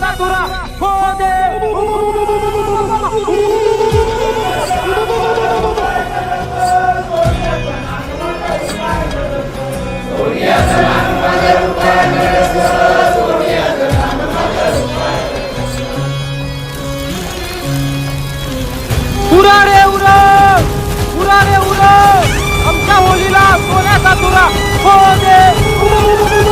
natura तुरा हो उरा रे उरा. उरा रे उरा. आमच्या होलीला सोन्याचा तुरा. हो दे.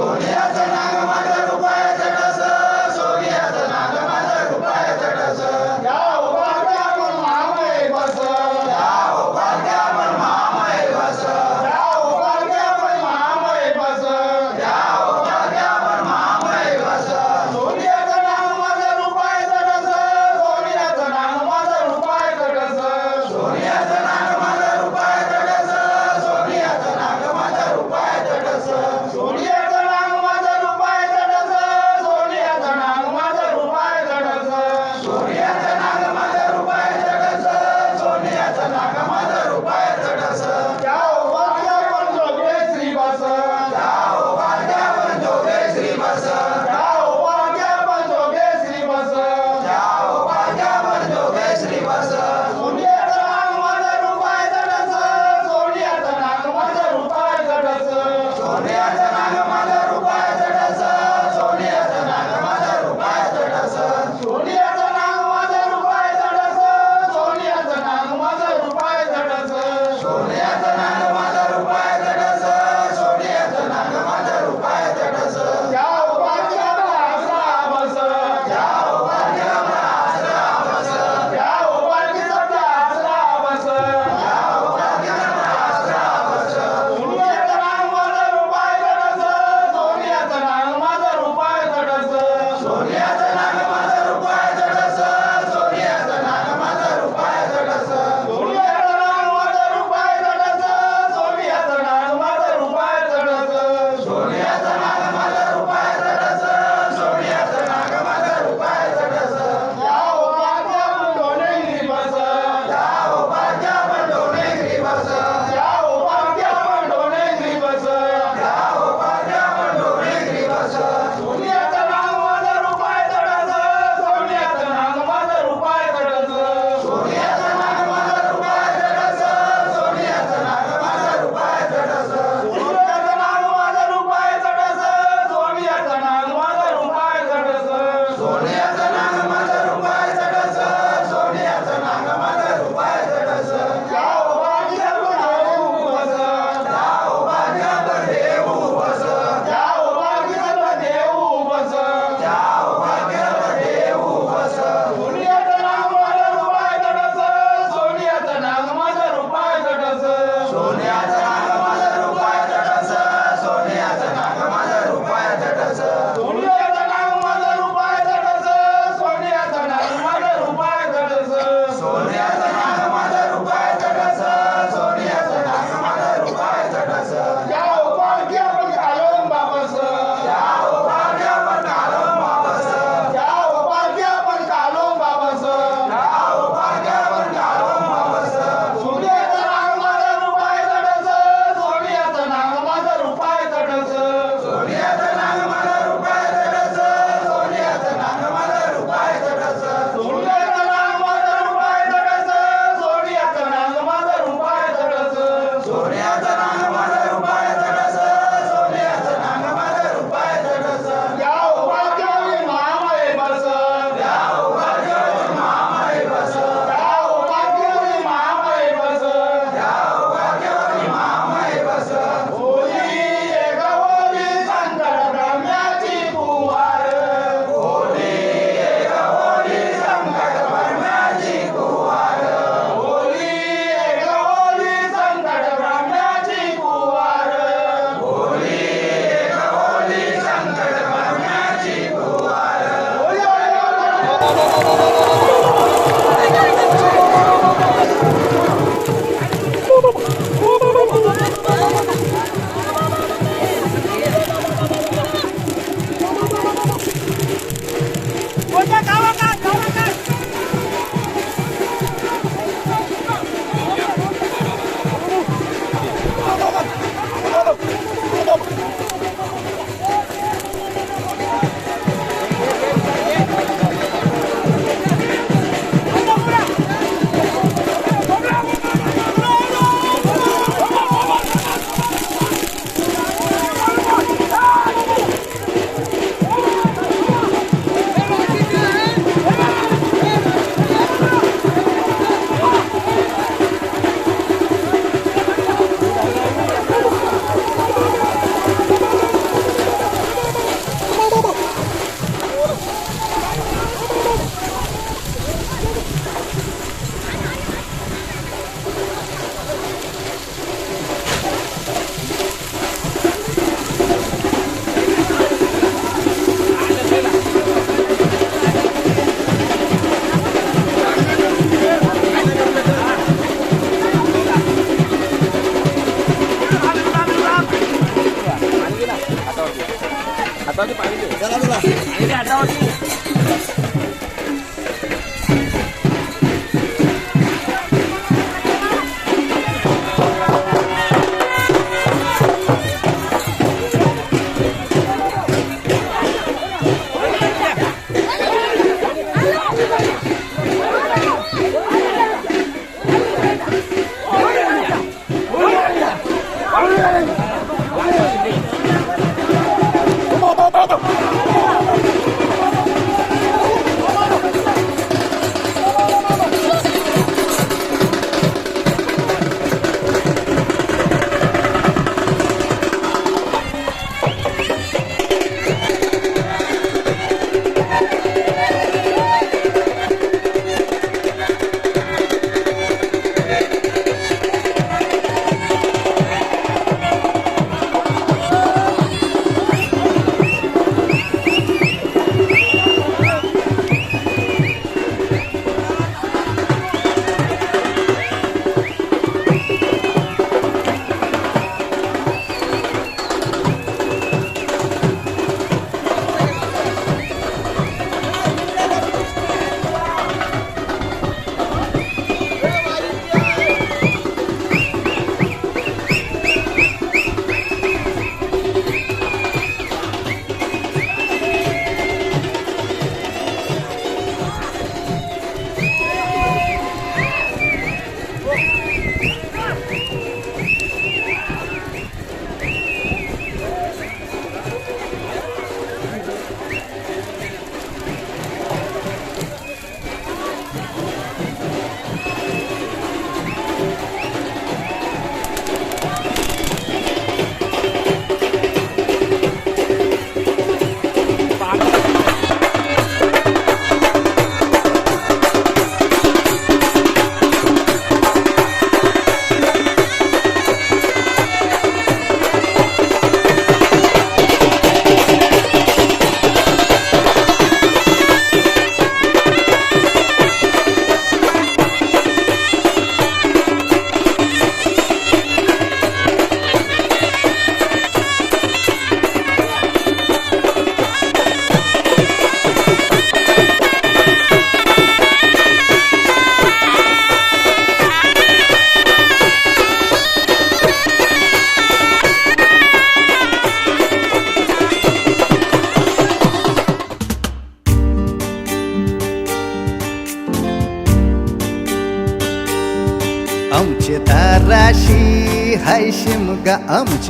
চলে আসে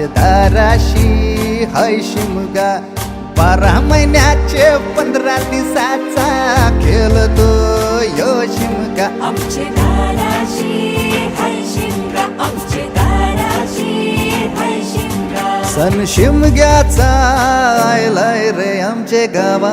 दाराशी हाय शिमगा. बारा महिन्याचे पंधरा दिवसाचा खेळतो यो शिमगा. आमचे सण शिमग्याचा आयलाय रे आमचे गावा